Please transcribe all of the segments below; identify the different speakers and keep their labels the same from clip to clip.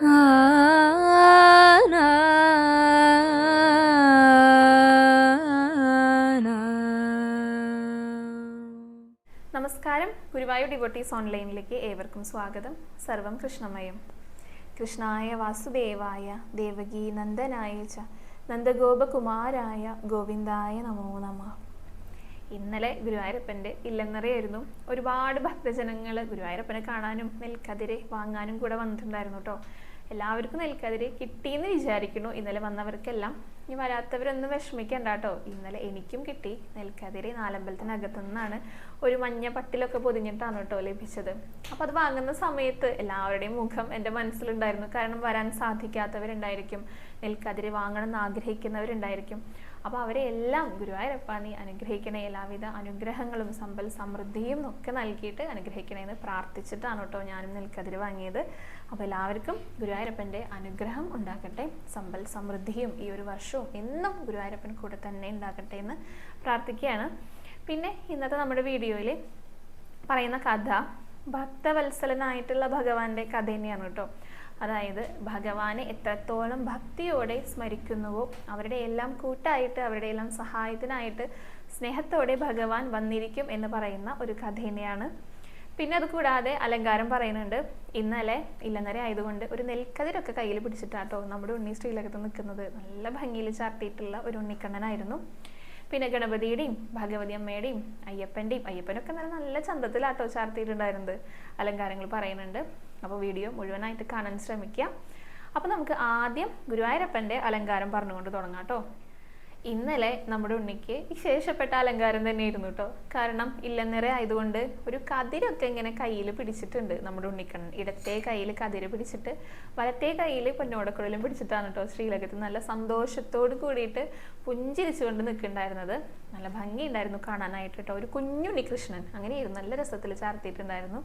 Speaker 1: നമസ്കാരം. ഗുരുവായൂർ ഡിവോട്ടീസ് ഓൺലൈനിലേക്ക് ഏവർക്കും സ്വാഗതം. സർവം കൃഷ്ണമയം. കൃഷ്ണായ വാസുദേവായ ദേവകീ നന്ദനായ ച നന്ദഗോപകുമാരായ ഗോവിന്ദായ നമോ നമ. ഇന്നലെ ഗുരുവായൂരപ്പന്റെ ഇല്ലെന്നറിയായിരുന്നു. ഒരുപാട് ഭക്തജനങ്ങൾ ഗുരുവായൂരപ്പനെ കാണാനും നെൽക്കതിരെ വാങ്ങാനും കൂടെ വന്നിട്ടുണ്ടായിരുന്നു കേട്ടോ. എല്ലാവർക്കും നെൽക്കതിരെ കിട്ടിയെന്ന് വിചാരിക്കുന്നു. ഇന്നലെ വന്നവർക്കെല്ലാം ഇനി വരാത്തവരൊന്നും വിഷമിക്കണ്ട കേട്ടോ. ഇന്നലെ എനിക്കും കിട്ടി നെൽക്കതിരെ നാലമ്പലത്തിനകത്തു നിന്നാണ് ഒരു മഞ്ഞ പട്ടിലൊക്കെ പൊതിഞ്ഞിട്ടാണ് കേട്ടോ ലഭിച്ചത്. അപ്പോൾ അത് വാങ്ങുന്ന സമയത്ത് എല്ലാവരുടെയും മുഖം എന്റെ മനസ്സിലുണ്ടായിരുന്നു. കാരണം വരാൻ സാധിക്കാത്തവരുണ്ടായിരിക്കും. നെൽക്കതിരെ വാങ്ങണം എന്ന് ആഗ്രഹിക്കുന്നവരുണ്ടായിരിക്കും. അപ്പോൾ അവരെ എല്ലാം ഗുരുവായൂരപ്പ നീ അനുഗ്രഹിക്കണേ. എല്ലാവിധ അനുഗ്രഹങ്ങളും സമ്പൽ സമൃദ്ധിയും ഒക്കെ നൽകിയിട്ട് അനുഗ്രഹിക്കണേ എന്ന് പ്രാർത്ഥിച്ചിട്ടാണ് കേട്ടോ ഞാനും നെൽക്കതിര് വാങ്ങിയത്. അപ്പോൾ എല്ലാവർക്കും ഗുരുവായൂരപ്പന്റെ അനുഗ്രഹം ഉണ്ടാക്കട്ടെ സമ്പൽ സമൃദ്ധിയും ഈ ഒരു വർഷവും എന്നും ഗുരുവായൂരപ്പൻ കൂടെ തന്നെ ഉണ്ടാക്കട്ടെ എന്ന് പ്രാർത്ഥിക്കുകയാണ്. പിന്നെ ഇന്നത്തെ നമ്മുടെ വീഡിയോയിൽ പറയുന്ന കഥ ഭക്തവത്സലനായിട്ടുള്ള ഭഗവാന്റെ കഥ തന്നെയാണ് കേട്ടോ. അതായത് ഭഗവാനെ എത്രത്തോളം ഭക്തിയോടെ സ്മരിക്കുന്നുവോ അവരുടെ എല്ലാം കൂട്ടായിട്ട് അവരുടെ എല്ലാം സഹായത്തിനായിട്ട് സ്നേഹത്തോടെ ഭഗവാൻ വന്നിരിക്കും എന്ന് പറയുന്ന ഒരു കഥ തന്നെയാണ്. പിന്നെ അത് കൂടാതെ അലങ്കാരം പറയുന്നുണ്ട്. ഇന്നലെ ഇല്ലന്നര ആയതുകൊണ്ട് ഒരു നെൽക്കതിരൊക്കെ കയ്യിൽ പിടിച്ചിട്ടാട്ടോ നമ്മുടെ ഉണ്ണി സ്ത്രീലകത്ത് നിൽക്കുന്നത്. നല്ല ഭംഗിയിൽ ചാർത്തിയിട്ടുള്ള ഒരു ഉണ്ണിക്കണ്ണനായിരുന്നു. പിന്നെ ഗണപതിയുടെയും ഭഗവതി അമ്മയുടെയും അയ്യപ്പന്റെയും അയ്യപ്പനൊക്കെ നല്ല നല്ല ചന്തത്തിലാട്ടോ ചാർത്തിയിട്ടുണ്ടായിരുന്നത്. അലങ്കാരങ്ങൾ പറയുന്നുണ്ട്. അപ്പോൾ വീഡിയോ മുഴുവനായിട്ട് കാണാൻ ശ്രമിക്കുക അപ്പോൾ നമുക്ക് ആദ്യം ഗുരുവായൂരപ്പന്റെ അലങ്കാരം പറഞ്ഞുകൊണ്ട് തുടങ്ങാം കേട്ടോ. ഇന്നലെ നമ്മുടെ ഉണ്ണിക്ക് ശേഷപ്പെട്ട അലങ്കാരം തന്നെയായിരുന്നു കേട്ടോ. കാരണം ഇല്ലനിറ ആയതുകൊണ്ട് ഒരു കതിരൊക്കെ ഇങ്ങനെ കയ്യിൽ പിടിച്ചിട്ടുണ്ട് നമ്മുടെ ഉണ്ണിക്കണ്ണൻ. ഇടത്തെ കയ്യിൽ കതിര് പിടിച്ചിട്ട് വലത്തെ കയ്യിൽ പൊന്നോടക്കുഴലും പിടിച്ചിട്ടാണ് കേട്ടോ ശ്രീലകത്ത് നല്ല സന്തോഷത്തോട് കൂടിയിട്ട് പുഞ്ചിരിച്ചുകൊണ്ട് നിൽക്കുന്നുണ്ടായിരുന്നത്. നല്ല ഭംഗിയുണ്ടായിരുന്നു കാണാനായിട്ട് കേട്ടോ. ഒരു കുഞ്ഞുണ്ണി കൃഷ്ണൻ അങ്ങനെയായിരുന്നു നല്ല രസത്തിൽ ചാർത്തിയിട്ടുണ്ടായിരുന്നു.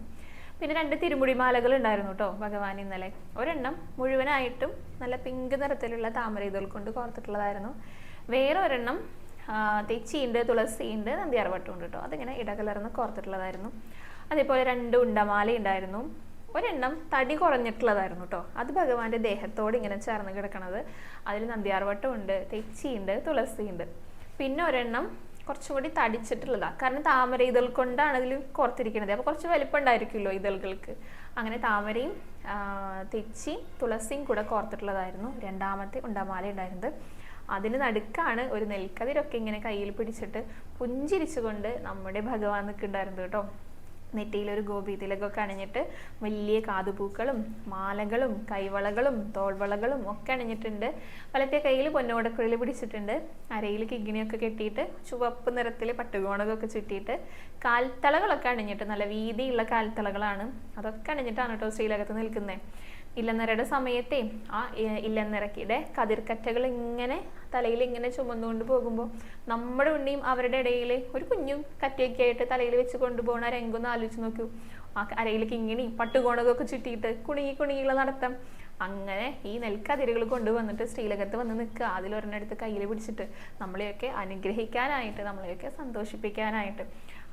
Speaker 1: പിന്നെ രണ്ട് തിരുമുടിമാലകൾ ഉണ്ടായിരുന്നു കേട്ടോ ഭഗവാൻ ഇന്നലെ. ഒരെണ്ണം മുഴുവനായിട്ടും നല്ല പിങ്ക് നിറത്തിലുള്ള താമര ഇതൾ കൊണ്ട് കോർത്തിട്ടുള്ളതായിരുന്നു. വേറെ ഒരെണ്ണം തെച്ചിയുണ്ട് തുളസിയുണ്ട് നന്ദിയാർവട്ടം ഉണ്ട് കേട്ടോ. അതിങ്ങനെ ഇടകലർന്ന് കോർത്തിട്ടുള്ളതായിരുന്നു. അതേപോലെ രണ്ട് ഉണ്ടമാല ഉണ്ടായിരുന്നു ഒരെണ്ണം തടി കുറഞ്ഞിട്ടുള്ളതായിരുന്നു കേട്ടോ. അത് ഭഗവാന്റെ ദേഹത്തോട് ഇങ്ങനെ ചേർന്ന് കിടക്കണത്. അതിൽ നന്ദിയാർവട്ടം ഉണ്ട് തെച്ചിയുണ്ട് തുളസിയുണ്ട്. പിന്നെ ഒരെണ്ണം കുറച്ചും കൂടി തടിച്ചിട്ടുള്ളതാണ് കാരണം താമര ഇതൾ കൊണ്ടാണ് അതിൽ കോർത്തിരിക്കുന്നത് അപ്പോൾ കുറച്ച് വലിപ്പം ഉണ്ടായിരിക്കുമല്ലോ ഇതളുകൾക്ക്. അങ്ങനെ താമരയും തെച്ചി തുളസിയും കൂടെ കോർത്തിട്ടുള്ളതായിരുന്നു രണ്ടാമത്തെ ഉണ്ടമാല ഉണ്ടായിരുന്നത് അതിന് നടുക്കാണ് ഒരു നെൽക്കതിരൊക്കെ ഇങ്ങനെ കയ്യിൽ പിടിച്ചിട്ട് പുഞ്ചിരിച്ചുകൊണ്ട് നമ്മുടെ ഭഗവാൻ നിൽക്കുന്നുണ്ടായിരുന്നു കേട്ടോ. നെറ്റിയിൽ ഒരു ഗോപി തിലകൊക്കെ അണിഞ്ഞിട്ട് വലിയ കാതുപൂക്കളും മാലകളും കൈവളകളും തോൾവളകളും ഒക്കെ അണിഞ്ഞിട്ടുണ്ട്. വലത്തെ കയ്യിൽ പൊന്നോടക്കുഴൽ പിടിച്ചിട്ടുണ്ട്. അരയിൽ കിഗ്ണിയൊക്കെ കെട്ടിയിട്ട് ചുവപ്പ് നിറത്തിൽ പട്ടുകോണകൊക്കെ ചുറ്റിയിട്ട് കാൽത്തളകളൊക്കെ അണിഞ്ഞിട്ട് നല്ല വീതിയുള്ള കാൽത്തളകളാണ്. അതൊക്കെ അണിഞ്ഞിട്ടാണ് കേട്ടോ ശ്രീലകത്ത് നിൽക്കുന്നത്. ഇല്ലനിറയുടെ സമയത്തെ ആ ഇല്ലനിറക്കിയുടെ കതിർക്കറ്റകൾ ഇങ്ങനെ തലയിൽ ഇങ്ങനെ ചുമന്നുകൊണ്ട് പോകുമ്പോൾ നമ്മുടെ ഉണ്ണിയും അവരുടെ ഇടയിൽ ഒരു കുഞ്ഞും കറ്റയൊക്കെ ആയിട്ട് തലയിൽ വെച്ച് കൊണ്ടുപോകണ രംഗൊന്ന് ആലോചിച്ച് നോക്കൂ. ആ ഇങ്ങനെ പട്ടുകോണകൊക്കെ ചുറ്റിയിട്ട് കുണുങ്ങി കുണുങ്ങിയുള്ള നടത്തം. അങ്ങനെ ഈ നെൽക്കതിരുകൾ കൊണ്ടുവന്നിട്ട് ശ്രീലകത്ത് വന്ന് നിൽക്കുക. അതിലൊരെണ്ണെടുത്ത് കയ്യിൽ പിടിച്ചിട്ട് നമ്മളെയൊക്കെ അനുഗ്രഹിക്കാനായിട്ട് നമ്മളെയൊക്കെ സന്തോഷിപ്പിക്കാനായിട്ട്.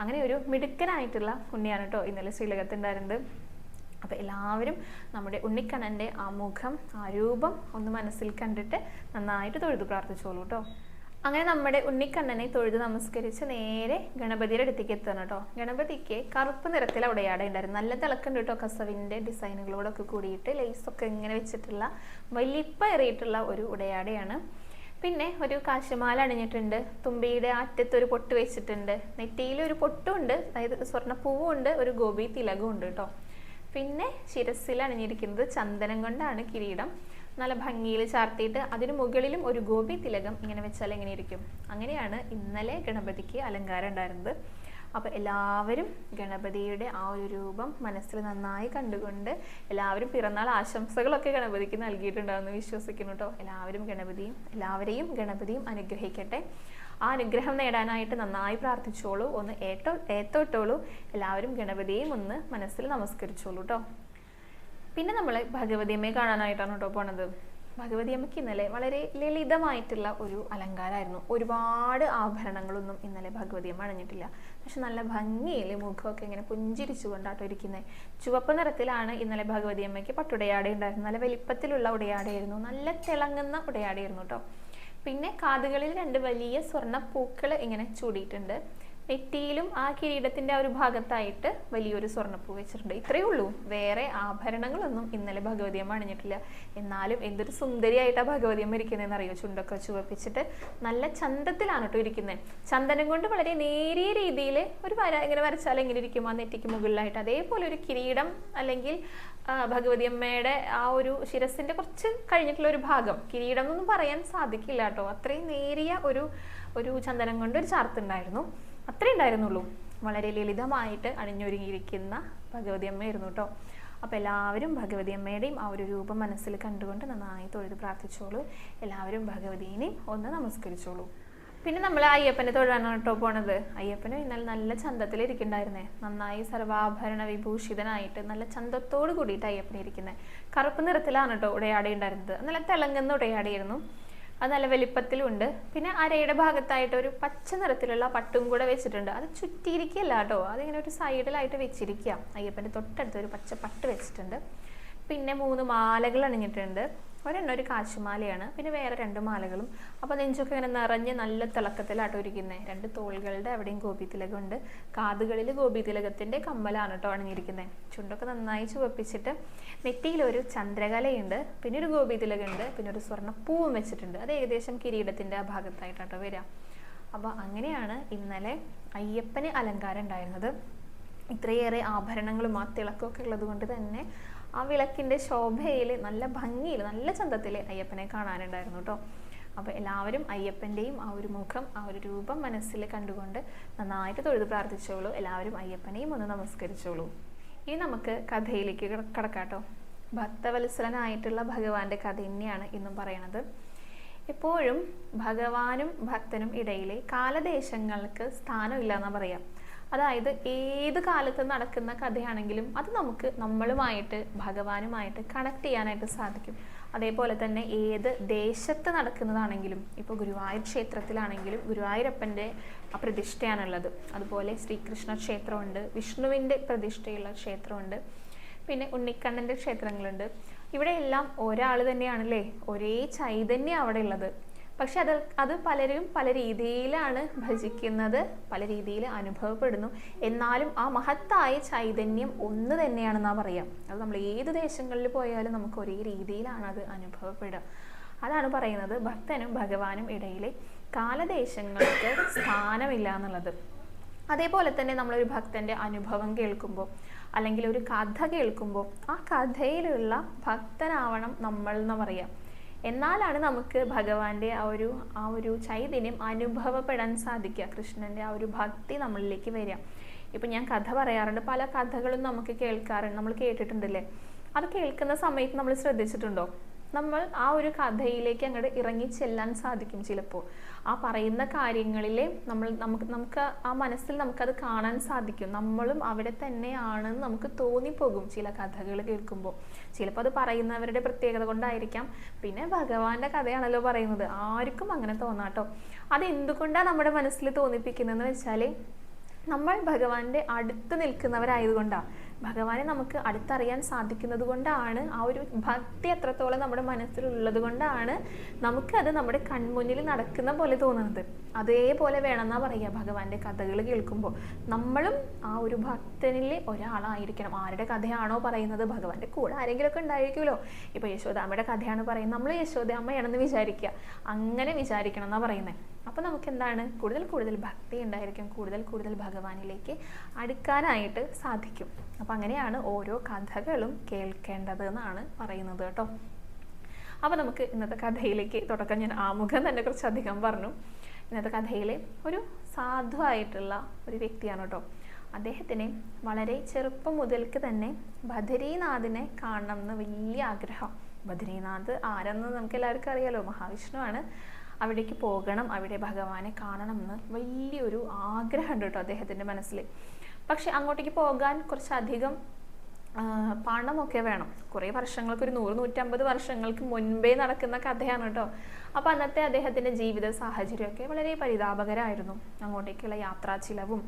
Speaker 1: അങ്ങനെ ഒരു മിടുക്കനായിട്ടുള്ള ഉണ്ണിയാണ് കേട്ടോ ഇന്നലെ ശ്രീലകത്ത് ഉണ്ടായിരുന്നത്. അപ്പോൾ എല്ലാവരും നമ്മുടെ ഉണ്ണിക്കണ്ണന്റെ ആ മുഖം ആ രൂപം ഒന്ന് മനസ്സിൽ കണ്ടിട്ട് നന്നായിട്ട് തൊഴുതു പ്രാർത്ഥിച്ചോളൂ കേട്ടോ അങ്ങനെ നമ്മുടെ ഉണ്ണിക്കണ്ണനെ തൊഴുത് നമസ്കരിച്ച് നേരെ ഗണപതിയുടെ അടുത്തേക്ക് എത്തണം കേട്ടോ ഗണപതിക്ക് കറുപ്പ് നിറത്തിൽ ഉടയാട ഉണ്ടായിരുന്നു. നല്ല തിളക്കുണ്ട് കേട്ടോ കസവിന്റെ ഡിസൈനുകളോടൊക്കെ കൂടിയിട്ട് ലേസൊക്കെ ഇങ്ങനെ വെച്ചിട്ടുള്ള വലിപ്പേറിയിട്ടുള്ള ഒരു ഉടയാടയാണ്. പിന്നെ ഒരു കാശുമാല അണിഞ്ഞിട്ടുണ്ട്. തുമ്പിയുടെ അറ്റത്ത് ഒരു പൊട്ട് വെച്ചിട്ടുണ്ട്. നെറ്റിയിൽ ഒരു പൊട്ടും ഉണ്ട്. അതായത് സ്വർണപ്പൂവും ഒരു ഗോപി തിലകും ഉണ്ട് കേട്ടോ പിന്നെ ശിരസിൽ അണിഞ്ഞിരിക്കുന്നത് ചന്ദനം കൊണ്ടാണ് കിരീടം. നല്ല ഭംഗിയിൽ ചാർത്തിയിട്ട് അതിന് മുകളിലും ഒരു ഗോപി തിലകം ഇങ്ങനെ വെച്ചാൽ എങ്ങനെ ഇരിക്കും? അങ്ങനെയാണ് ഇന്നലെ ഗണപതിക്ക് അലങ്കാരം ഉണ്ടായിരുന്നത്. അപ്പോൾ എല്ലാവരും ഗണപതിയുടെ ആ ഒരു രൂപം മനസ്സിൽ നന്നായി കണ്ടുകൊണ്ട് എല്ലാവരും പിറന്നാൾ ആശംസകളൊക്കെ ഗണപതിക്ക് നൽകിയിട്ടുണ്ടാവുമെന്ന് വിശ്വസിക്കുന്നു കേട്ടോ എല്ലാവരും ഗണപതിയും എല്ലാവരെയും ഗണപതിയും അനുഗ്രഹിക്കട്ടെ. ആ അനുഗ്രഹം നേടാനായിട്ട് നന്നായി പ്രാർത്ഥിച്ചോളൂ. ഒന്ന് ഏറ്റോ ഏത്തോട്ടോളൂ എല്ലാവരും ഗണപതിയെയും ഒന്ന് മനസ്സിൽ നമസ്കരിച്ചോളൂ കേട്ടോ പിന്നെ നമ്മൾ ഭഗവതിയമ്മയെ കാണാനായിട്ടാണ് കേട്ടോ പോണത്. ഭഗവതി അമ്മയ്ക്ക് ഇന്നലെ വളരെ ലളിതമായിട്ടുള്ള ഒരു അലങ്കാരമായിരുന്നു. ഒരുപാട് ആഭരണങ്ങളൊന്നും ഇന്നലെ ഭഗവതി അമ്മ അണിഞ്ഞിട്ടില്ല. പക്ഷെ നല്ല ഭംഗിയിൽ മുഖമൊക്കെ ഇങ്ങനെ പുഞ്ചിരിച്ചു കൊണ്ടാട്ടോ ഇരിക്കുന്നത് ചുവപ്പ് നിറത്തിലാണ് ഇന്നലെ ഭഗവതി അമ്മയ്ക്ക് പട്ടുടയാട ഉണ്ടായിരുന്നത്. നല്ല വലിപ്പത്തിലുള്ള ഉടയാടയായിരുന്നു. നല്ല തിളങ്ങുന്ന ഉടയാടയായിരുന്നു കേട്ടോ പിന്നെ കാതുകളിൽ രണ്ട് വലിയ സ്വർണ പൂക്കൾ ഇങ്ങനെ ചൂടിയിട്ടുണ്ട്. നെറ്റിയിലും ആ കിരീടത്തിന്റെ ആ ഒരു ഭാഗത്തായിട്ട് വലിയൊരു സ്വർണപ്പൂ വെച്ചിട്ടുണ്ട്. ഇത്രയേ ഉള്ളൂ. വേറെ ആഭരണങ്ങളൊന്നും ഇന്നലെ ഭഗവതി അമ്മ അണിഞ്ഞിട്ടില്ല. എന്നാലും എന്തൊരു സുന്ദരിയായിട്ടാണ് ഭഗവതി അമ്മ ഇരിക്കുന്നതെന്ന് അറിയോ? ചുണ്ടൊക്കെ ചുവപ്പിച്ചിട്ട് നല്ല ചന്തത്തിലാണ് കേട്ടോ ഇരിക്കുന്നത് ചന്ദനം കൊണ്ട് വളരെ നേരിയ രീതിയിൽ ഒരു വര ഇങ്ങനെ വരച്ചാൽ എങ്ങനെ ഇരിക്കും? ആ നെറ്റിക്ക് മുകളിലായിട്ട്. അതേപോലെ ഒരു കിരീടം അല്ലെങ്കിൽ ഭഗവതിയമ്മയുടെ ആ ഒരു ശിരസിന്റെ കുറച്ച് കഴിഞ്ഞിട്ടുള്ള ഒരു ഭാഗം. കിരീടം എന്നൊന്നും പറയാൻ സാധിക്കില്ല കേട്ടോ. അത്രയും നേരിയ ഒരു ഒരു ചന്ദനം കൊണ്ട് ഒരു ചാർത്തുണ്ടായിരുന്നു അത്രേ ഉണ്ടായിരുന്നുള്ളൂ. വളരെ ലളിതമായിട്ട് അണിഞ്ഞൊരുങ്ങിയിരിക്കുന്ന ഭഗവതി അമ്മയായിരുന്നു കേട്ടോ. അപ്പോൾ എല്ലാവരും ഭഗവതി അമ്മയുടെയും ആ ഒരു രൂപം മനസ്സിൽ കണ്ടുകൊണ്ട് നന്നായി തൊഴുത് പ്രാർത്ഥിച്ചോളൂ. എല്ലാവരും ഭഗവതിനെയും ഒന്ന് നമസ്കരിച്ചോളൂ. പിന്നെ നമ്മൾ അയ്യപ്പനെ തൊഴാനാണ് കേട്ടോ പോണത്. അയ്യപ്പനും ഇന്നലെ നല്ല ചന്തത്തിൽ ഇരിക്കുന്നുണ്ടായിരുന്നേ നന്നായി സർവാഭരണ വിഭൂഷിതനായിട്ട് നല്ല ചന്തത്തോട് കൂടിയിട്ട് അയ്യപ്പനെ ഇരിക്കുന്നത് കറുപ്പ് നിറത്തിലാണ് കേട്ടോ ഉടയാടി ഉണ്ടായിരുന്നത് നല്ല തിളങ്ങുന്ന ഉടയാടയായിരുന്നു. അത് നല്ല വലിപ്പത്തിലുണ്ട്. പിന്നെ അരയുടെ ഭാഗത്തായിട്ട് ഒരു പച്ച നിറത്തിലുള്ള പട്ടും കൂടെ വെച്ചിട്ടുണ്ട്. അത് ചുറ്റിയിരിക്കുകയല്ല കേട്ടോ. അതിങ്ങനെ ഒരു സൈഡിലായിട്ട് വെച്ചിരിക്കുക. അയ്യപ്പന്റെ തൊട്ടടുത്ത് ഒരു പച്ച പട്ട് വെച്ചിട്ടുണ്ട്. പിന്നെ മൂന്ന് മാലകൾ അണിഞ്ഞിട്ടുണ്ട്. ഒരെണ്ണം ഒരു കാശുമാലയാണ് പിന്നെ വേറെ രണ്ട് മാലകളും. അപ്പോൾ നെഞ്ചൊക്കെ ഇങ്ങനെ നിറഞ്ഞ് നല്ല തിളക്കത്തിലാട്ടോ ഇരിക്കുന്നത് രണ്ട് തോളുകളുടെ അവിടെയും ഗോപി തിലകമുണ്ട് കാതുകളിൽ ഗോപി തിലകത്തിന്റെ കമ്മലാണ് കേട്ടോ അണിഞ്ഞിരിക്കുന്നത് ചുണ്ടൊക്കെ നന്നായി ചുവപ്പിച്ചിട്ട് നെറ്റിയിൽ ഒരു ചന്ദ്രകലയുണ്ട് പിന്നെ ഒരു ഗോപി തിലകമുണ്ട് പിന്നെ ഒരു സ്വർണപ്പൂവും വെച്ചിട്ടുണ്ട്. അത് ഏകദേശം കിരീടത്തിന്റെ ആ ഭാഗത്തായിട്ടാട്ടോ വരിക അപ്പോൾ അങ്ങനെയാണ് ഇന്നലെ അയ്യപ്പന് അലങ്കാരം ഉണ്ടായിരുന്നത്. ഇത്രയേറെ ആഭരണങ്ങളും ആ തിളക്കമൊക്കെ ഉള്ളത് കൊണ്ട് തന്നെ ആ വിളക്കിന്റെ ശോഭയിൽ നല്ല ഭംഗിയിൽ നല്ല ചന്തത്തിൽ അയ്യപ്പനെ കാണാനുണ്ടായിരുന്നു കേട്ടോ അപ്പോൾ എല്ലാവരും അയ്യപ്പന്റെയും ആ ഒരു മുഖം ആ ഒരു രൂപം മനസ്സിൽ കണ്ടുകൊണ്ട് നന്നായിട്ട് തൊഴുത് പ്രാർത്ഥിച്ചോളൂ. എല്ലാവരും അയ്യപ്പനെയും ഒന്ന് നമസ്കരിച്ചോളൂ. ഇനി നമുക്ക് കഥയിലേക്ക് കിട- കടക്കാട്ടോ ഭക്തവത്സലനായിട്ടുള്ള ഭഗവാന്റെ കഥ തന്നെയാണ് ഇന്നും പറയണത്. എപ്പോഴും ഭഗവാനും ഭക്തനും ഇടയിലെ കാലദേശങ്ങൾക്ക് സ്ഥാനമില്ല എന്നാ പറയാം. അതായത് ഏത് കാലത്ത് നടക്കുന്ന കഥയാണെങ്കിലും അത് നമുക്ക് നമ്മളുമായിട്ട് ഭഗവാനുമായിട്ട് കണക്ട് ചെയ്യാനായിട്ട് സാധിക്കും. അതേപോലെ തന്നെ ഏത് ദേശത്ത് നടക്കുന്നതാണെങ്കിലും ഇപ്പോൾ ഗുരുവായൂർ ക്ഷേത്രത്തിലാണെങ്കിലും ഗുരുവായൂരപ്പന്റെ പ്രതിഷ്ഠയാണുള്ളത്. അതുപോലെ ശ്രീകൃഷ്ണ ക്ഷേത്രമുണ്ട് വിഷ്ണുവിന്റെ പ്രതിഷ്ഠയുള്ള ക്ഷേത്രമുണ്ട് പിന്നെ ഉണ്ണിക്കണ്ണന്റെ ക്ഷേത്രങ്ങളുണ്ട്. ഇവിടെയെല്ലാം ഒരാൾ തന്നെയാണല്ലേ? ഒരേ ചൈതന്യം അവിടെ ഉള്ളത് പക്ഷെ അത് അത് പലരും പല രീതിയിലാണ് ഭജിക്കുന്നത് പല രീതിയിൽ അനുഭവപ്പെടുന്നു. എന്നാലും ആ മഹത്തായ ചൈതന്യം ഒന്ന് തന്നെയാണെന്നാ പറയാം. അത് നമ്മൾ ഏത് ദേശങ്ങളിൽ പോയാലും നമുക്ക് ഒരേ രീതിയിലാണ് അത് അനുഭവപ്പെടുക. അതാണ് പറയുന്നത് ഭക്തനും ഭഗവാനും ഇടയിലെ കാലദേശങ്ങൾക്ക് സ്ഥാനമില്ല എന്നുള്ളത്. അതേപോലെ തന്നെ നമ്മളൊരു ഭക്തന്റെ അനുഭവം കേൾക്കുമ്പോൾ അല്ലെങ്കിൽ ഒരു കഥ കേൾക്കുമ്പോൾ ആ കഥയിലുള്ള ഭക്തനാവണം നമ്മൾ എന്ന് പറയാം? എന്നാലാണ് നമുക്ക് ഭഗവാന്റെ ആ ഒരു ആ ഒരു ചൈതന്യം അനുഭവപ്പെടാൻ സാധിക്കുക. കൃഷ്ണന്റെ ആ ഒരു ഭക്തി നമ്മളിലേക്ക് വരിക. ഇപ്പം ഞാൻ കഥ പറയാറുണ്ട്. പല കഥകളും നമുക്ക് കേൾക്കാറുണ്ട്. നമ്മൾ കേട്ടിട്ടുണ്ടല്ലേ? അത് കേൾക്കുന്ന സമയത്ത് നമ്മൾ ശ്രദ്ധിച്ചിട്ടുണ്ടോ? നമ്മൾ ആ ഒരു കഥയിലേക്ക് അങ്ങോട്ട് ഇറങ്ങി ചെല്ലാൻ സാധിക്കും ചിലപ്പോൾ. ആ പറയുന്ന കാര്യങ്ങളിൽ നമ്മൾ നമുക്ക് നമുക്ക് ആ മനസ്സിൽ നമുക്കത് കാണാൻ സാധിക്കും. നമ്മളും അവിടെ തന്നെയാണെന്ന് നമുക്ക് തോന്നിപ്പോകും ചില കഥകൾ കേൾക്കുമ്പോൾ. ചിലപ്പോൾ അത് പറയുന്നവരുടെ പ്രത്യേകത കൊണ്ടായിരിക്കാം. പിന്നെ ഭഗവാന്റെ കഥയാണല്ലോ പറയുന്നത്. ആർക്കും അങ്ങനെ തോന്നാട്ടോ. അത് എന്തുകൊണ്ടാണ് നമ്മുടെ മനസ്സിൽ തോന്നിപ്പിക്കുന്നതെന്ന് വെച്ചാൽ നമ്മൾ ഭഗവാന്റെ അടുത്ത് നിൽക്കുന്നവരായതുകൊണ്ടാണ് ഭഗവാനെ നമുക്ക് അടുത്തറിയാൻ സാധിക്കുന്നത് കൊണ്ടാണ് ആ ഒരു ഭക്തി എത്രത്തോളം നമ്മുടെ മനസ്സിലുള്ളത് കൊണ്ടാണ് നമുക്കത് നമ്മുടെ കൺമുന്നിൽ നടക്കുന്ന പോലെ തോന്നുന്നത്. അതേപോലെ വേണമെന്നാ പറയുക ഭഗവാന്റെ കഥകൾ കേൾക്കുമ്പോൾ. നമ്മളും ആ ഒരു ഭക്തനിലെ ഒരാളായിരിക്കണം. ആരുടെ കഥയാണോ പറയുന്നത്? ഭഗവാന്റെ കൂടെ ആരെങ്കിലുമൊക്കെ ഉണ്ടായിരിക്കുമല്ലോ. ഇപ്പോൾ യശോദാമ്മയുടെ കഥയാണ് പറയുന്നത്. നമ്മൾ യശോദാമ്മയാണെന്ന് വിചാരിക്കുക. അങ്ങനെ വിചാരിക്കണം എന്നാ പറയുന്നത്. അപ്പോൾ നമുക്ക് എന്താണ് കൂടുതൽ കൂടുതൽ ഭക്തി ഉണ്ടായിരിക്കും. കൂടുതൽ കൂടുതൽ ഭഗവാനിലേക്ക് അടുക്കാനായിട്ട് സാധിക്കും. അപ്പോൾ അങ്ങനെയാണ് ഓരോ കഥകളും കേൾക്കേണ്ടത് എന്നാണ് പറയുന്നത് കേട്ടോ. അപ്പോൾ നമുക്ക് ഇന്നത്തെ കഥയിലേക്ക് തുടക്കം. ഞാൻ ആമുഖം തന്നെ കുറച്ച് അധികം പറഞ്ഞു. ഇന്നത്തെ കഥയിലെ ഒരു സാധുവായിട്ടുള്ള ഒരു വ്യക്തിയാണ് കേട്ടോ. അദ്ദേഹത്തിന് വളരെ ചെറുപ്പം മുതൽക്ക് തന്നെ ബദരീനാഥിനെ കാണണം എന്ന് വലിയ ആഗ്രഹം. ബദരീനാഥ് ആരെന്ന് നമുക്ക് എല്ലാവർക്കും അറിയാലോ? മഹാവിഷ്ണുവാണ് അവിടേക്ക് പോകണം അവിടെ ഭഗവാനെ കാണണം എന്ന് വലിയൊരു ആഗ്രഹമുണ്ട് കേട്ടോ അദ്ദേഹത്തിന്റെ മനസ്സിൽ. പക്ഷെ അങ്ങോട്ടേക്ക് പോകാൻ കുറച്ചധികം പണമൊക്കെ വേണം. കുറേ വർഷങ്ങൾക്ക് ഒരു നൂറ് നൂറ്റമ്പത് വർഷങ്ങൾക്ക് മുൻപേ നടക്കുന്ന കഥയാണ് കേട്ടോ. അപ്പോൾ അന്നത്തെ അദ്ദേഹത്തിന്റെ ജീവിത സാഹചര്യമൊക്കെ വളരെ പരിതാപകരമായിരുന്നു അങ്ങോട്ടേക്കുള്ള യാത്രാ ചിലവും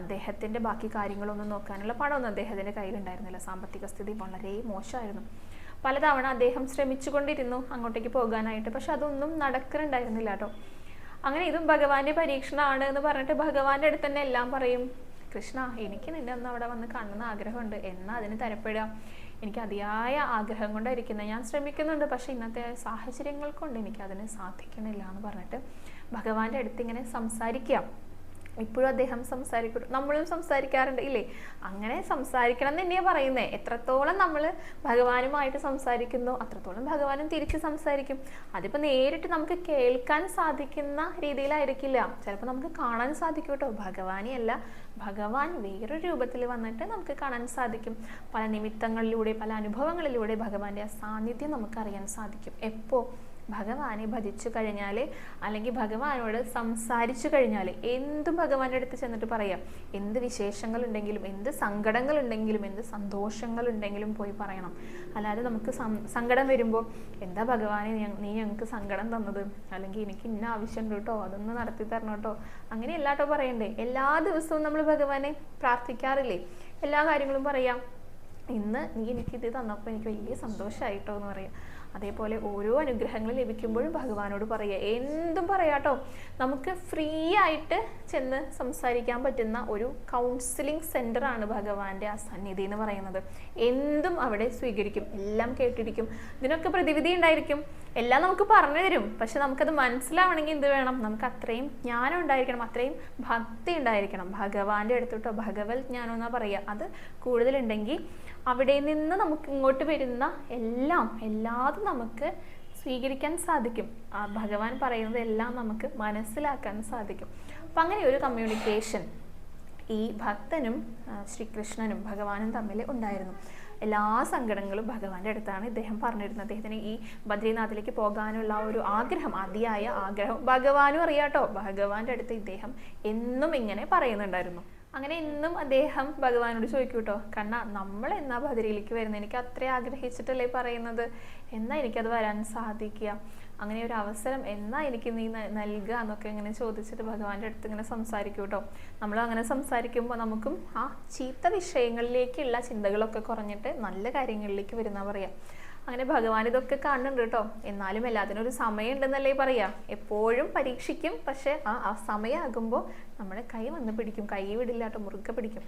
Speaker 1: അദ്ദേഹത്തിന്റെ ബാക്കി കാര്യങ്ങളൊന്നും നോക്കാനുള്ള പണമൊന്നും അദ്ദേഹത്തിന്റെ കയ്യിലുണ്ടായിരുന്നില്ല. സാമ്പത്തിക സ്ഥിതി വളരെ മോശമായിരുന്നു. പലതവണ അദ്ദേഹം ശ്രമിച്ചുകൊണ്ടിരുന്നു അങ്ങോട്ടേക്ക് പോകാനായിട്ട്. പക്ഷെ അതൊന്നും നടക്കുന്നുണ്ടായിരുന്നില്ല കേട്ടോ. അങ്ങനെ ഇതും ഭഗവാന്റെ പരീക്ഷണമാണ് എന്ന് പറഞ്ഞിട്ട് ഭഗവാന്റെ അടുത്ത് തന്നെ എല്ലാം പറയും കൃഷ്ണ എനിക്ക് നിന്നെ ഒന്ന് അവിടെ വന്ന് കാണണമെന്ന് ആഗ്രഹമുണ്ട്. എന്നാ അതിന് തരപ്പെടുക. എനിക്ക് അതിയായ ആഗ്രഹം കൊണ്ടായിരിക്കുന്നത് ഞാൻ ശ്രമിക്കുന്നുണ്ട്. പക്ഷെ ഇന്നത്തെ സാഹചര്യങ്ങൾ കൊണ്ട് എനിക്ക് അതിന് സാധിക്കണില്ല എന്ന് പറഞ്ഞിട്ട് ഭഗവാന്റെ അടുത്ത് ഇങ്ങനെ സംസാരിക്കുക. ഇപ്പോഴും അദ്ദേഹം സംസാരിക്കും നമ്മളും സംസാരിക്കാറുണ്ട്. ഇല്ലേ? അങ്ങനെ സംസാരിക്കണം എന്ന് തന്നെയാണ് പറയുന്നത് എത്രത്തോളം നമ്മൾ ഭഗവാനുമായിട്ട് സംസാരിക്കുന്നു അത്രത്തോളം ഭഗവാനും തിരിച്ച് സംസാരിക്കും. അതിപ്പോൾ നേരിട്ട് നമുക്ക് കേൾക്കാൻ സാധിക്കുന്ന രീതിയിലായിരിക്കില്ല. ചിലപ്പോൾ നമുക്ക് കാണാൻ സാധിക്കും കേട്ടോ. ഭഗവാനെ അല്ല ഭഗവാൻ വേറൊരു രൂപത്തിൽ വന്നിട്ട് നമുക്ക് കാണാൻ സാധിക്കും. പല നിമിത്തങ്ങളിലൂടെ പല അനുഭവങ്ങളിലൂടെ ഭഗവാന്റെ സാന്നിധ്യം നമുക്ക് അറിയാൻ സാധിക്കും. എപ്പോൾ ഭഗവാനെ ഭജിച്ചു കഴിഞ്ഞാൽ അല്ലെങ്കിൽ ഭഗവാനോട് സംസാരിച്ചു കഴിഞ്ഞാൽ എന്തും ഭഗവാന്റെ അടുത്ത് ചെന്നിട്ട് പറയാം? എന്ത് വിശേഷങ്ങൾ ഉണ്ടെങ്കിലും എന്ത് സങ്കടങ്ങളുണ്ടെങ്കിലും എന്ത് സന്തോഷങ്ങൾ ഉണ്ടെങ്കിലും പോയി പറയണം. അല്ലാതെ നമുക്ക് സങ്കടം വരുമ്പോൾ എന്താ ഭഗവാനെ നീ ഞങ്ങൾക്ക് സങ്കടം തന്നത്? അല്ലെങ്കിൽ എനിക്ക് ഇന്ന ആവശ്യമുണ്ട് കേട്ടോ അതൊന്ന് നടത്തി തരണം കേട്ടോ അങ്ങനെ എല്ലാട്ടോ പറയണ്ടേ. എല്ലാ ദിവസവും നമ്മൾ ഭഗവാനെ പ്രാർത്ഥിക്കാറില്ലേ? എല്ലാ കാര്യങ്ങളും പറയാം. ഇന്ന് നീ എനിക്ക് ഇത് തന്നപ്പോൾ എനിക്ക് വലിയ സന്തോഷമായിട്ടോ എന്ന് പറയാം. അതേപോലെ ഓരോ അനുഗ്രഹങ്ങൾ ലഭിക്കുമ്പോഴും ഭഗവാനോട് പറയുക. എന്തും പറയാട്ടോ. നമുക്ക് ഫ്രീ ആയിട്ട് ചെന്ന് സംസാരിക്കാൻ പറ്റുന്ന ഒരു കൗൺസിലിംഗ് സെന്ററാണ് ഭഗവാന്റെ ആ സന്നിധി എന്ന് പറയുന്നത്. എന്തും അവിടെ സ്വീകരിക്കും. എല്ലാം കേട്ടിരിക്കും. ഇതിനൊക്കെ പ്രതിവിധി ഉണ്ടായിരിക്കും. എല്ലാം നമുക്ക് പറഞ്ഞു തരും. പക്ഷെ നമുക്കത് മനസ്സിലാവണമെങ്കിൽ എന്ത് വേണം? നമുക്ക് അത്രയും ജ്ഞാനം ഉണ്ടായിരിക്കണം. അത്രയും ഭക്തി ഉണ്ടായിരിക്കണം. ഭഗവാന്റെ അടുത്തോട്ടോ ഭഗവത് ജ്ഞാനം എന്നാ പറയുക. അത് കൂടുതലുണ്ടെങ്കിൽ അവിടെ നിന്ന് നമുക്ക് ഇങ്ങോട്ട് വരുന്ന എല്ലാം എല്ലാതും നമുക്ക് സ്വീകരിക്കാൻ സാധിക്കും. ആ ഭഗവാൻ പറയുന്നത് എല്ലാം നമുക്ക് മനസ്സിലാക്കാൻ സാധിക്കും. അപ്പം അങ്ങനെ ഒരു കമ്മ്യൂണിക്കേഷൻ ഈ ഭക്തനും ശ്രീകൃഷ്ണനും ഭഗവാനും തമ്മിൽ ഉണ്ടായിരുന്നു. എല്ലാ സങ്കടങ്ങളും ഭഗവാന്റെ അടുത്താണ് ഇദ്ദേഹം പറഞ്ഞിരുന്നത്. അദ്ദേഹത്തിന് ഈ ബദ്രീനാഥിലേക്ക് പോകാനുള്ള ഒരു ആഗ്രഹം അതിയായ ആഗ്രഹം ഭഗവാനും അറിയാട്ടോ. ഭഗവാന്റെ അടുത്ത് ഇദ്ദേഹം എന്നും ഇങ്ങനെ പറയുന്നുണ്ടായിരുന്നു. അങ്ങനെ ഇന്നും അദ്ദേഹം ഭഗവാനോട് ചോദിക്കും കേട്ടോ കണ്ണ നമ്മൾ എന്നാ ബദരിയിലേക്ക് വരുന്നത് എനിക്ക് അത്ര ആഗ്രഹിച്ചിട്ടല്ലേ പറയുന്നത്. എന്നാ എനിക്കത് വരാൻ സാധിക്കുക? അങ്ങനെ ഒരു അവസരം എന്നാ എനിക്ക് നീ നൽകുക എന്നൊക്കെ ഇങ്ങനെ ചോദിച്ചിട്ട് ഭഗവാന്റെ അടുത്ത് ഇങ്ങനെ സംസാരിക്കും കേട്ടോ നമ്മൾ അങ്ങനെ സംസാരിക്കുമ്പോൾ നമുക്കും ആ ചീത്ത വിഷയങ്ങളിലേക്കുള്ള ചിന്തകളൊക്കെ കുറഞ്ഞിട്ട് നല്ല കാര്യങ്ങളിലേക്ക് വരുന്ന പറയാം. അങ്ങനെ ഭഗവാൻ ഇതൊക്കെ കാണുന്നുണ്ട് കേട്ടോ. എന്നാലും എല്ലാത്തിനും ഒരു സമയം ഉണ്ടെന്നല്ലേ പറയാ. എപ്പോഴും പരീക്ഷിക്കും. പക്ഷെ ആ ആ സമയമാകുമ്പോൾ നമ്മുടെ കൈ വന്ന് പിടിക്കും. കൈ വിടില്ല കേട്ടോ മുറുക്കെ പിടിക്കും.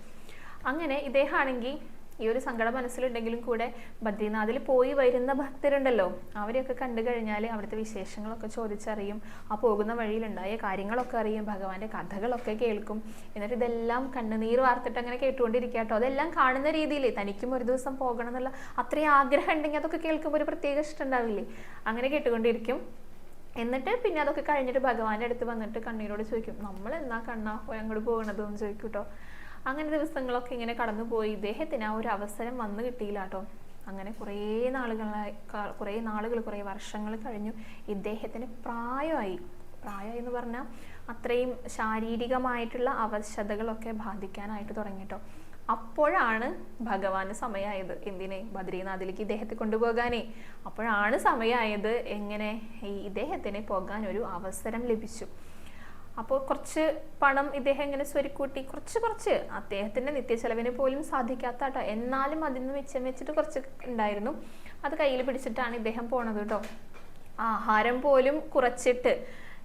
Speaker 1: അങ്ങനെ ഇദ്ദേഹമാണെങ്കിൽ ഈ ഒരു സങ്കടം മനസ്സിലുണ്ടെങ്കിലും കൂടെ ബദ്രീനാഥിൽ പോയി വരുന്ന ഭക്തരുണ്ടല്ലോ. അവരെയൊക്കെ കണ്ടു കഴിഞ്ഞാൽ അവിടുത്തെ വിശേഷങ്ങളൊക്കെ ചോദിച്ചറിയും ആ പോകുന്ന വഴിയിലുണ്ടായ കാര്യങ്ങളൊക്കെ അറിയും ഭഗവാന്റെ കഥകളൊക്കെ കേൾക്കും. എന്നിട്ട് ഇതെല്ലാം കണ്ണുനീർ വാർത്തിട്ട് അങ്ങനെ കേട്ടുകൊണ്ടിരിക്കുക കേട്ടോ. അതെല്ലാം കാണുന്ന രീതിയിൽ തനിക്കും ഒരു ദിവസം പോകണം എന്നുള്ള അത്രയും ആഗ്രഹം ഉണ്ടെങ്കിൽ അതൊക്കെ കേൾക്കുമ്പോൾ ഒരു പ്രത്യേക ഇഷ്ടം ഉണ്ടാവില്ലേ? അങ്ങനെ കേട്ടുകൊണ്ടിരിക്കും. എന്നിട്ട് പിന്നെ അതൊക്കെ കഴിഞ്ഞിട്ട് ഭഗവാന്റെ അടുത്ത് വന്നിട്ട് കണ്ണീരോട് ചോദിക്കും നമ്മൾ എന്നാ കണ്ണാ അങ്ങോട്ട് പോകണത്? എന്ന് ചോദിക്കും കേട്ടോ. അങ്ങനെ ദിവസങ്ങളൊക്കെ ഇങ്ങനെ കടന്നുപോയി. ഇദ്ദേഹത്തിന് ആ ഒരു അവസരം വന്നു കിട്ടിയില്ല കേട്ടോ. അങ്ങനെ കുറേ നാളുകളായി കുറേ നാളുകൾ കുറേ വർഷങ്ങൾ കഴിഞ്ഞു. ഇദ്ദേഹത്തിന് പ്രായമായി. പ്രായം എന്ന് പറഞ്ഞാൽ അത്രയും ശാരീരികമായിട്ടുള്ള അവശതകളൊക്കെ ബാധിക്കാനായിട്ട് തുടങ്ങിട്ടോ അപ്പോഴാണ് ഭഗവാന് സമയമായത്. എന്തിനെ? ബദ്രീനാഥിലേക്ക് ഇദ്ദേഹത്തെ കൊണ്ടുപോകാനേ. അപ്പോഴാണ് സമയമായത്. എങ്ങനെ? ഈ ഇദ്ദേഹത്തിന് പോകാൻ ഒരു അവസരം ലഭിച്ചു. അപ്പോൾ കുറച്ച് പണം ഇദ്ദേഹം ഇങ്ങനെ സ്വരുക്കൂട്ടി കുറച്ച് കുറച്ച് അദ്ദേഹത്തിന്റെ നിത്യച്ചെലവിന് പോലും സാധിക്കാത്ത കേട്ടോ എന്നാലും അതിൽ നിന്ന് മിച്ചം വെച്ചിട്ട് കുറച്ച് ഉണ്ടായിരുന്നു. അത് കയ്യിൽ പിടിച്ചിട്ടാണ് ഇദ്ദേഹം പോണത് കേട്ടോ ആഹാരം പോലും കുറച്ചിട്ട്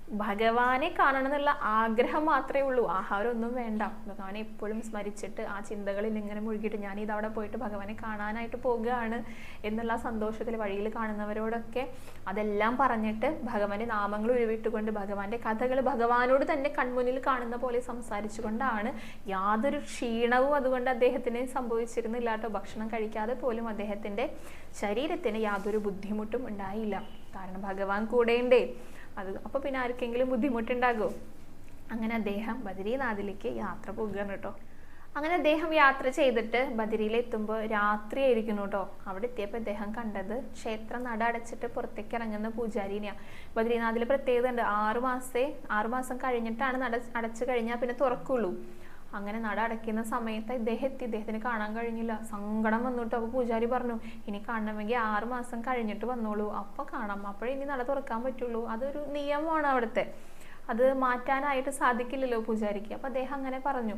Speaker 1: ഭഗവാനെ കാണണം എന്നുള്ള ആഗ്രഹം മാത്രമേ ഉള്ളൂ. ആഹാരം ഒന്നും വേണ്ട. ഭഗവാനെ എപ്പോഴും സ്മരിച്ചിട്ട് ആ ചിന്തകളിൽ ഇങ്ങനെ മുഴുകിയിട്ട് ഞാൻ അവിടെ പോയിട്ട് ഭഗവാനെ കാണാനായിട്ട് പോവുകയാണ് എന്നുള്ള സന്തോഷത്തിൽ വഴിയിൽ കാണുന്നവരോടൊക്കെ അതെല്ലാം പറഞ്ഞിട്ട് ഭഗവാന്റെ നാമങ്ങൾ ഉരുവിട്ടുകൊണ്ട് ഭഗവാന്റെ കഥകൾ ഭഗവാനോട് തന്നെ കൺമുന്നിൽ കാണുന്ന പോലെ സംസാരിച്ചുകൊണ്ടാണ് യാതൊരു ക്ഷീണവും അതുകൊണ്ട് അദ്ദേഹത്തിന് സംഭവിച്ചിരുന്നില്ല കേട്ടോ. ഭക്ഷണം കഴിക്കാതെ പോലും അദ്ദേഹത്തിന്റെ ശരീരത്തിന് യാതൊരു ബുദ്ധിമുട്ടും ഉണ്ടായില്ല. കാരണം ഭഗവാൻ കൂടെയുണ്ടേ. അത് അപ്പോൾ പിന്നെ ആർക്കെങ്കിലും ബുദ്ധിമുട്ടുണ്ടാകുമോ അങ്ങനെ അദ്ദേഹം ബദരീനാഥിലേക്ക് യാത്ര പോകുകയാണ് കേട്ടോ. അങ്ങനെ അദ്ദേഹം യാത്ര ചെയ്തിട്ട് ബദരിയിലെത്തുമ്പോൾ രാത്രിയായിരിക്കുന്നു കേട്ടോ. അവിടെ എത്തിയപ്പോൾ അദ്ദേഹം കണ്ടത് ക്ഷേത്രം നട അടച്ചിട്ട് പുറത്തേക്ക് ഇറങ്ങുന്ന പൂജാരിനെയാണ് ബദരീനാഥിൽ പ്രത്യേകത ഉണ്ട്. ആറു മാസേ ആറു മാസം കഴിഞ്ഞിട്ടാണ് നട അടച്ചു കഴിഞ്ഞാൽ പിന്നെ തുറക്കുള്ളൂ. അങ്ങനെ നട അടയ്ക്കുന്ന സമയത്ത് ഇദ്ദേഹം എത്തി ഇദ്ദേഹത്തിന് കാണാൻ കഴിഞ്ഞില്ല. സങ്കടം വന്നിട്ട്. അപ്പോൾ പൂജാരി പറഞ്ഞു ഇനി കാണണമെങ്കിൽ ആറ് മാസം കഴിഞ്ഞിട്ട് വന്നോളൂ. അപ്പോൾ കാണാം. അപ്പോഴേ ഇനി നട തുറക്കാൻ പറ്റുള്ളൂ. അതൊരു നിയമമാണ് അവിടുത്തെ. അത് മാറ്റാനായിട്ട് സാധിക്കില്ലല്ലോ പൂജാരിക്ക്. അപ്പോൾ അദ്ദേഹം അങ്ങനെ പറഞ്ഞു.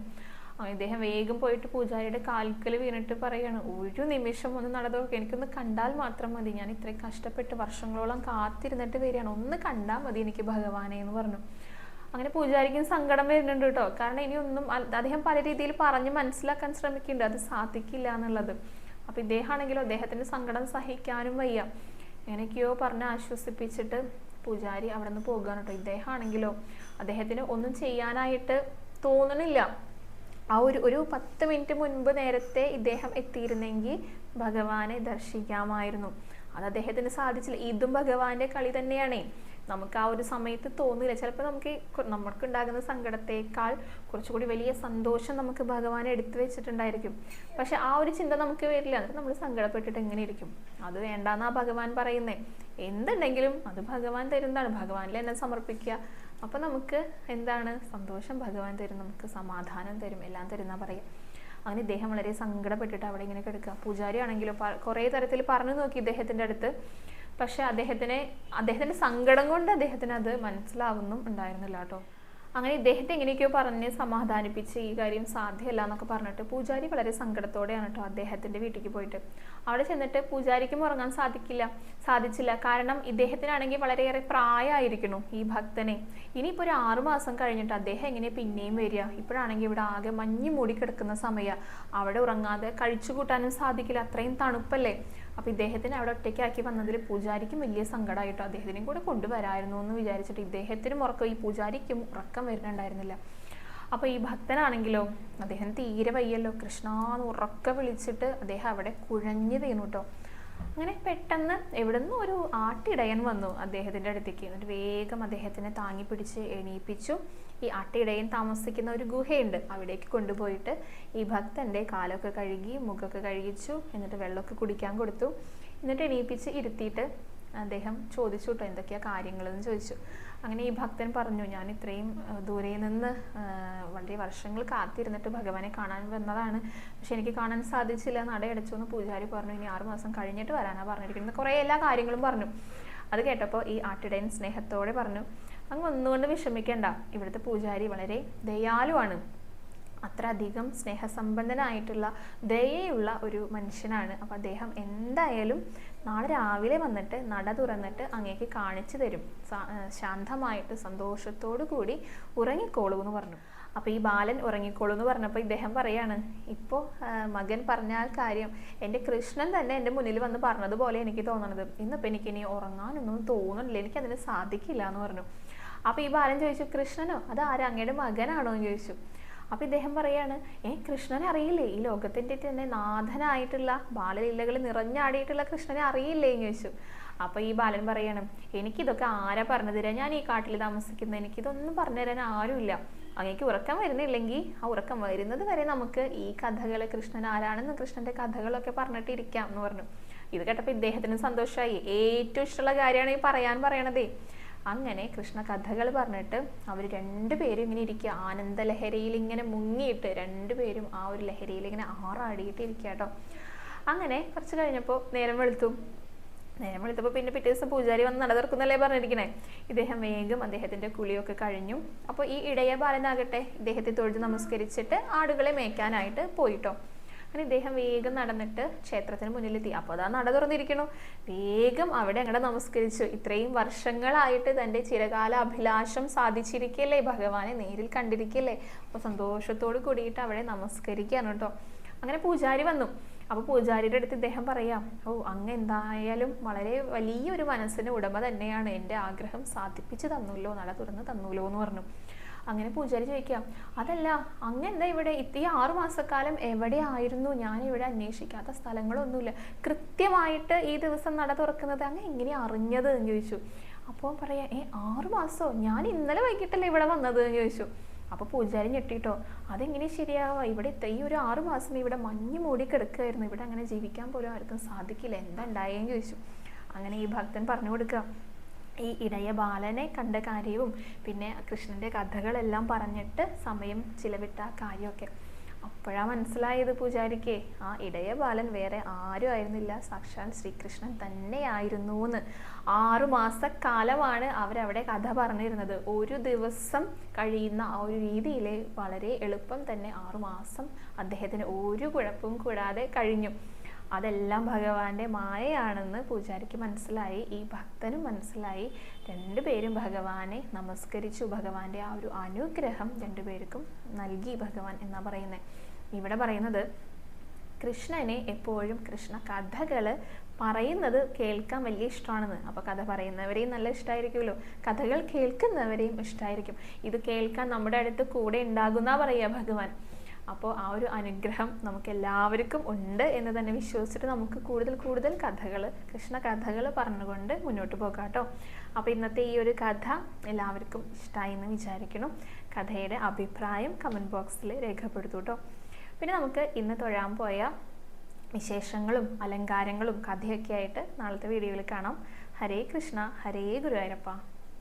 Speaker 1: ഇദ്ദേഹം വേഗം പോയിട്ട് പൂജാരിയുടെ കാൽക്കൽ വീണിട്ട് പറയാണ് ഒരു നിമിഷം ഒന്ന് നട തുറക്കുക എനിക്കൊന്ന് കണ്ടാൽ മാത്രം മതി. ഞാൻ ഇത്രയും കഷ്ടപ്പെട്ട് വർഷങ്ങളോളം കാത്തിരുന്നിട്ട് വരികയാണ്. ഒന്ന് കണ്ടാൽ മതി എനിക്ക് ഭഗവാനെ എന്ന് പറഞ്ഞു. അങ്ങനെ പൂജാരിക്കും സങ്കടം വരുന്നുണ്ട് കേട്ടോ. കാരണം ഇനി ഒന്നും അദ്ദേഹം പല രീതിയിൽ പറഞ്ഞ് മനസ്സിലാക്കാൻ ശ്രമിക്കുന്നുണ്ട്. അത് സാധിക്കില്ല എന്നുള്ളത്. അപ്പൊ ഇദ്ദേഹമാണെങ്കിലോ അദ്ദേഹത്തിന്റെ സങ്കടം സഹിക്കാനും വയ്യ. എങ്ങനെയൊക്കെയോ പറഞ്ഞ് ആശ്വസിപ്പിച്ചിട്ട് പൂജാരി അവിടെ നിന്ന് പോകുകയാണ് കേട്ടോ. ഇദ്ദേഹമാണെങ്കിലോ അദ്ദേഹത്തിന് ഒന്നും ചെയ്യാനായിട്ട് തോന്നണില്ല. ആ ഒരു ഒരു പത്ത് മിനിറ്റ് മുൻപ് നേരത്തെ ഇദ്ദേഹം എത്തിയിരുന്നെങ്കിൽ ഭഗവാനെ ദർശിക്കാമായിരുന്നു. അത് അദ്ദേഹത്തിന് സാധിച്ചില്ല. ഇതും ഭഗവാന്റെ കളി തന്നെയാണേ. നമുക്ക് ആ ഒരു സമയത്ത് തോന്നില്ല. ചിലപ്പോൾ നമുക്ക് നമുക്ക് ഉണ്ടാകുന്ന സങ്കടത്തേക്കാൾ കുറച്ചുകൂടി വലിയ സന്തോഷം നമുക്ക് ഭഗവാൻ എടുത്തു വെച്ചിട്ടുണ്ടായിരിക്കും. പക്ഷെ ആ ഒരു ചിന്ത നമുക്ക് വരില്ല. എന്നിട്ട് നമ്മൾ സങ്കടപ്പെട്ടിട്ട് എങ്ങനെ ഇരിക്കും? അത് വേണ്ടാന്നാ ഭഗവാൻ പറയുന്നേ. എന്തുണ്ടെങ്കിലും അത് ഭഗവാൻ തരുന്നതാണ്. ഭഗവാനിൽ എന്നെ സമർപ്പിക്കുക. അപ്പൊ നമുക്ക് എന്താണ്? സന്തോഷം ഭഗവാൻ തരും. നമുക്ക് സമാധാനം തരും. എല്ലാം തരുന്ന പറയാം. അങ്ങനെ ഇദ്ദേഹം വളരെ സങ്കടപ്പെട്ടിട്ട് അവിടെ ഇങ്ങനെ കിടക്കുക. പൂജാരി ആണെങ്കിലും കുറേ തരത്തിൽ പറഞ്ഞു നോക്കി ഇദ്ദേഹത്തിന്റെ അടുത്ത്. പക്ഷെ അദ്ദേഹത്തിന് അദ്ദേഹത്തിന്റെ സങ്കടം കൊണ്ട് അദ്ദേഹത്തിന് അത് മനസ്സിലാവുന്നും ഉണ്ടായിരുന്നില്ല കേട്ടോ. അങ്ങനെ ഇദ്ദേഹത്തെ എങ്ങനെയൊക്കെയോ പറഞ്ഞ് സമാധാനിപ്പിച്ച് ഈ കാര്യം സാധ്യമല്ല എന്നൊക്കെ പറഞ്ഞിട്ട് പൂജാരി വളരെ സങ്കടത്തോടെയാണ് കേട്ടോ അദ്ദേഹത്തിന്റെ വീട്ടിലേക്ക് പോയിട്ട്. അവിടെ ചെന്നിട്ട് പൂജാരിക്കും ഉറങ്ങാൻ സാധിക്കില്ല സാധിച്ചില്ല. കാരണം ഇദ്ദേഹത്തിനാണെങ്കിൽ വളരെയേറെ പ്രായമായിരിക്കുന്നു ഈ ഭക്തനെ. ഇനിയിപ്പോൾ ഒരു ആറു മാസം കഴിഞ്ഞിട്ട് അദ്ദേഹം എങ്ങനെ പിന്നെയും വരിക? ഇപ്പോഴാണെങ്കിൽ ഇവിടെ ആകെ മഞ്ഞ് മൂടി കിടക്കുന്ന സമയം. അവിടെ ഉറങ്ങാതെ കഴിച്ചു കൂട്ടാനും സാധിക്കില്ല. അത്രയും തണുപ്പല്ലേ? അപ്പൊ ഇദ്ദേഹത്തിന് അവിടെ ഒറ്റയ്ക്കാക്കി വന്നതിൽ പൂജാരിക്കും വലിയ സങ്കടമായിട്ടോ അദ്ദേഹത്തിനെയും കൂടെ കൊണ്ടുവരായിരുന്നു എന്ന് വിചാരിച്ചിട്ട് ഇദ്ദേഹത്തിനും ഉറക്കം ഈ പൂജാരിക്കും ഉറക്കം വരുന്നുണ്ടായിരുന്നില്ല. അപ്പോൾ ഈ ഭക്തനാണെങ്കിലോ അദ്ദേഹം തീരെ വയ്യല്ലോ. കൃഷ്ണാന്ന് ഉറക്ക വിളിച്ചിട്ട് അദ്ദേഹം അവിടെ കുഴഞ്ഞു വീണു കേട്ടോ അങ്ങനെ പെട്ടെന്ന് എവിടുന്ന് ഒരു ആട്ടിടയൻ വന്നു അദ്ദേഹത്തിന്റെ അടുത്തേക്ക്. എന്നിട്ട് വേഗം അദ്ദേഹത്തിനെ താങ്ങി പിടിച്ച് എണീപ്പിച്ചു. ഈ അട്ടയിടയിൽ താമസിക്കുന്ന ഒരു ഗുഹയുണ്ട്. അവിടേക്ക് കൊണ്ടുപോയിട്ട് ഈ ഭക്തന്റെ കാലൊക്കെ കഴുകി മുഖമൊക്കെ കഴുകിച്ചു എന്നിട്ട് വെള്ളമൊക്കെ കുടിക്കാൻ കൊടുത്തു. എന്നിട്ട് എണീപ്പിച്ച് ഇരുത്തിയിട്ട് അദ്ദേഹം ചോദിച്ചു കേട്ടോ എന്തൊക്കെയാ കാര്യങ്ങളെന്ന് ചോദിച്ചു. അങ്ങനെ ഈ ഭക്തൻ പറഞ്ഞു ഞാൻ ഇത്രയും ദൂരെ നിന്ന് വളരെ വർഷങ്ങൾ കാത്തിരുന്നിട്ട് ഭഗവാനെ കാണാൻ വന്നതാണ്. പക്ഷെ എനിക്ക് കാണാൻ സാധിച്ചില്ല. നടയടച്ചു എന്ന് പൂജാരി പറഞ്ഞു. ഇനി ആറു മാസം കഴിഞ്ഞിട്ട് വരാനാ പറഞ്ഞിരിക്കുന്നത്. കുറേ എല്ലാ കാര്യങ്ങളും പറഞ്ഞു. അത് കേട്ടപ്പോൾ ഈ ആട്ടിടയൻ സ്നേഹത്തോടെ പറഞ്ഞു അങ്ങ് ഒന്നുകൊണ്ട് വിഷമിക്കേണ്ട. ഇവിടുത്തെ പൂജാരി വളരെ ദയാലുവാണ്. അത്ര അധികം സ്നേഹസമ്പന്നനായിട്ടുള്ള ദയയുള്ള ഒരു മനുഷ്യനാണ്. അപ്പം അദ്ദേഹം എന്തായാലും നാളെ രാവിലെ വന്നിട്ട് നട തുറന്നിട്ട് അങ്ങേക്ക് കാണിച്ചു തരും. ശാന്തമായിട്ട് സന്തോഷത്തോടു കൂടി ഉറങ്ങിക്കോളൂ എന്ന് പറഞ്ഞു. അപ്പോൾ ഈ ബാലൻ ഉറങ്ങിക്കോളൂ എന്ന് പറഞ്ഞപ്പോൾ ഇദ്ദേഹം പറയാണ് ഇപ്പോൾ മകൻ പറഞ്ഞ ആ കാര്യം എന്റെ കൃഷ്ണൻ തന്നെ എന്റെ മുന്നിൽ വന്ന് പറഞ്ഞതുപോലെ എനിക്ക് തോന്നണത്. ഇന്നിപ്പോൾ എനിക്കിനി ഉറങ്ങാനൊന്നും തോന്നുന്നില്ല എനിക്കതിന് സാധിക്കില്ല എന്ന് പറഞ്ഞു. അപ്പോൾ ഈ ബാലൻ ചോദിച്ചു കൃഷ്ണനോ? അത് ആരാ? അങ്ങയുടെ മകനാണോ? എന്ന് ചോദിച്ചു. അപ്പൊ ഇദ്ദേഹം പറയാണ് ഏ കൃഷ്ണനെ അറിയില്ലേ? ഈ ലോകത്തിന്റെ തന്നെ നാഥനായിട്ടുള്ള ബാലലീലകൾ നിറഞ്ഞാടിയിട്ടുള്ള കൃഷ്ണനെ അറിയില്ലേ? എന്ന് ചോദിച്ചു. അപ്പൊ ഈ ബാലൻ പറയണം എനിക്കിതൊക്കെ ആരാ പറഞ്ഞു തരാ? ഞാൻ ഈ കാട്ടിൽ താമസിക്കുന്ന എനിക്കിതൊന്നും പറഞ്ഞു തരാൻ ആരുമില്ല. അങ്ങേക്ക് ഉറക്കം വരുന്നില്ലെങ്കിൽ ആ ഉറക്കം വരുന്നത് വരെ നമുക്ക് ഈ കഥകൾ കൃഷ്ണൻ ആരാണെന്ന് കൃഷ്ണന്റെ കഥകളൊക്കെ പറഞ്ഞിട്ട് ഇരിക്കാം എന്ന് പറഞ്ഞു. ഇത് കേട്ടപ്പോൾ ഇദ്ദേഹത്തിന് സന്തോഷമായി. ഏറ്റവും ഇഷ്ടമുള്ള കാര്യമാണ് ഈ പറയാൻ പറയണതേ. അങ്ങനെ കൃഷ്ണ കഥകൾ പറഞ്ഞിട്ട് അവർ രണ്ടുപേരും ഇങ്ങനെ ഇരിക്കുക. ആനന്ദ ലഹരിയിൽ ഇങ്ങനെ മുങ്ങിയിട്ട് രണ്ടുപേരും ആ ഒരു ലഹരിയിൽ ഇങ്ങനെ ആറാടിയിട്ട് ഇരിക്കുക കേട്ടോ അങ്ങനെ കുറച്ച് കഴിഞ്ഞപ്പോൾ നേരം വെളുത്തു. നേരം വെളുത്തപ്പോൾ പിന്നെ പിറ്റേ ദിവസം പൂജാരി വന്ന് നട പറഞ്ഞിരിക്കണേ. ഇദ്ദേഹം വേഗം അദ്ദേഹത്തിന്റെ കുളിയൊക്കെ കഴിഞ്ഞു. അപ്പോൾ ഈ ഇടയ ബാലനാകട്ടെ ഇദ്ദേഹത്തെ തൊഴുത് നമസ്കരിച്ചിട്ട് ആടുകളെ മേയ്ക്കാനായിട്ട് പോയിട്ടോ. അങ്ങനെ ഇദ്ദേഹം വേഗം നടന്നിട്ട് ക്ഷേത്രത്തിന് മുന്നിലെത്തി. അപ്പോൾ അതാ നട തുറന്നിരിക്കണു വേഗം അവിടെ അങ്ങനെ നമസ്കരിച്ചു. ഇത്രയും വർഷങ്ങളായിട്ട് തന്റെ ചിരകാല അഭിലാഷം സാധിച്ചിരിക്കല്ലേ? ഭഗവാനെ നേരിൽ കണ്ടിരിക്കല്ലേ? അപ്പോൾ സന്തോഷത്തോട് കൂടിയിട്ട് അവിടെ നമസ്കരിക്കുകയാണ് കേട്ടോ. അങ്ങനെ പൂജാരി വന്നു. അപ്പോൾ പൂജാരിയുടെ അടുത്ത് ഇദ്ദേഹം പറയാം ഓ അങ്ങ് എന്തായാലും വളരെ വലിയൊരു മനസ്സിന് ഉടമ തന്നെയാണ്. എന്റെ ആഗ്രഹം സാധിപ്പിച്ചു തന്നല്ലോ നട തുറന്ന് തന്നുല്ലോ എന്ന് പറഞ്ഞു. അങ്ങനെ പൂജാരി ചോദിക്കാം അതല്ല അങ്ങെന്താ ഇവിടെ? ഈ ആറു മാസക്കാലം എവിടെയായിരുന്നു? ഞാൻ ഇവിടെ അന്വേഷിക്കാത്ത സ്ഥലങ്ങളൊന്നുമില്ല. കൃത്യമായിട്ട് ഈ ദിവസം നട തുറക്കുന്നത് അങ്ങ് എങ്ങനെ അറിഞ്ഞത്? എന്ന് ചോദിച്ചു. അപ്പോൾ പറയാ ഏ ആറു മാസോ? ഞാൻ ഇന്നലെ വൈകിട്ടല്ലേ ഇവിടെ വന്നത്? എന്ന് ചോദിച്ചു. അപ്പോൾ പൂജാരി ഞെട്ടിട്ടോ അതെങ്ങനെ ശരിയാവാ? ഇവിടെ ഈ ഒരു ആറു മാസം ഇവിടെ മഞ്ഞ് മൂടി കിടക്കുകയായിരുന്നു. ഇവിടെ അങ്ങനെ ജീവിക്കാൻ പോലും ആർക്കും സാധിക്കില്ല. എന്താ ഉണ്ടായെന്ന് ചോദിച്ചു. അങ്ങനെ ഈ ഭക്തൻ പറഞ്ഞു കൊടുക്കുക ഈ ഇടയ ബാലനെ കണ്ട കാര്യവും പിന്നെ കൃഷ്ണന്റെ കഥകളെല്ലാം പറഞ്ഞിട്ട് സമയം ചിലവിട്ട ആ കാര്യമൊക്കെ. അപ്പോഴാ മനസ്സിലായത് പൂജാരിക്ക് ആ ഇടയ ബാലൻ വേറെ ആരും ആയിരുന്നില്ല. സാക്ഷാൽ ശ്രീകൃഷ്ണൻ തന്നെയായിരുന്നു എന്ന് ആറു മാസക്കാലമാണ് അവരവിടെ കഥ പറഞ്ഞിരുന്നത്. ഒരു ദിവസം കഴിയുന്ന ആ ഒരു രീതിയിൽ വളരെ എളുപ്പം തന്നെ ആറുമാസം അദ്ദേഹത്തിന് ഒരു കുഴപ്പവും കൂടാതെ കഴിഞ്ഞു. അതെല്ലാം ഭഗവാന്റെ മായയാണെന്ന് പൂജാരിക്ക് മനസ്സിലായി ഈ ഭക്തനും മനസ്സിലായി. രണ്ടുപേരും ഭഗവാനെ നമസ്കരിച്ചു. ഭഗവാന്റെ ആ ഒരു അനുഗ്രഹം രണ്ടുപേർക്കും നൽകി ഭഗവാൻ എന്നാ പറയുന്നത് ഇവിടെ പറയുന്നത് കൃഷ്ണനെ എപ്പോഴും കൃഷ്ണ കഥകൾ പറയുന്നത് കേൾക്കാൻ വലിയ ഇഷ്ടമാണെന്ന്. അപ്പോൾ കഥ പറയുന്നവരെയും നല്ല ഇഷ്ടമായിരിക്കുമല്ലോ കഥകൾ കേൾക്കുന്നവരെയും ഇഷ്ടമായിരിക്കും ഇത് കേൾക്കാൻ നമ്മുടെ അടുത്ത് കൂടെ ഉണ്ടാകുന്ന പറയുക ഭഗവാൻ. അപ്പോൾ ആ ഒരു അനുഗ്രഹം നമുക്ക് എല്ലാവർക്കും ഉണ്ട് എന്ന് തന്നെ വിശ്വസിച്ചിട്ട് നമുക്ക് കൂടുതൽ കൂടുതൽ കഥകൾ കൃഷ്ണ കഥകൾ പറഞ്ഞുകൊണ്ട് മുന്നോട്ട് പോകാം കേട്ടോ അപ്പോൾ ഇന്നത്തെ ഈ ഒരു കഥ എല്ലാവർക്കും ഇഷ്ടമായി എന്ന് വിചാരിക്കണം കഥയുടെ അഭിപ്രായം കമന്റ് ബോക്സിൽ രേഖപ്പെടുത്തൂ കേട്ടോ പിന്നെ നമുക്ക് ഇന്ന് തൊഴാൻ പോയ വിശേഷങ്ങളും അലങ്കാരങ്ങളും കഥയൊക്കെ ആയിട്ട് നാളത്തെ വീഡിയോയിൽ കാണാം. ഹരേ കൃഷ്ണ ഹരേ ഗുരുവായൂരപ്പ.